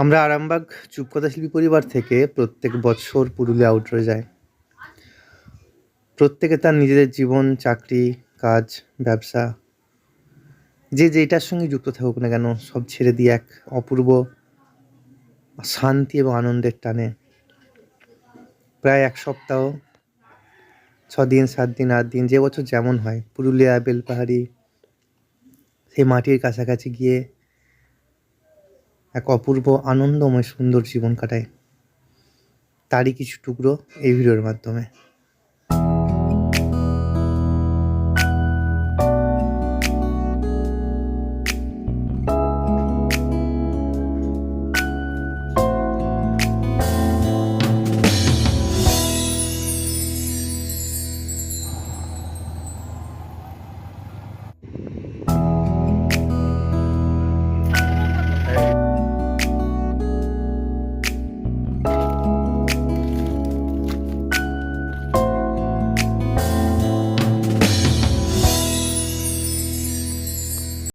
আমরা আরামবাগ চুপকথা শিল্পী পরিবার থেকে প্রত্যেক বছর পুরুলিয়া আউটডোরে যাই। প্রত্যেকে তার নিজেদের জীবন, চাকরি, কাজ, ব্যবসা, যে যেটার সঙ্গে যুক্ত থাকুক না কেন, সব ছেড়ে দিয়ে এক অপূর্ব শান্তি এবং আনন্দের টানে। প্রায় এক সপ্তাহ ছ দিন সাত দিন আট দিন যে বছর যেমন হয়, পুরুলিয়া, বেলপাহাড়ি, সেই মাটির কাছাকাছি গিয়ে এক অপূর্ব আনন্দময় সুন্দর জীবন কাটায়। তারই কিছু টুকরো এই ভিডিওর মাধ্যমে।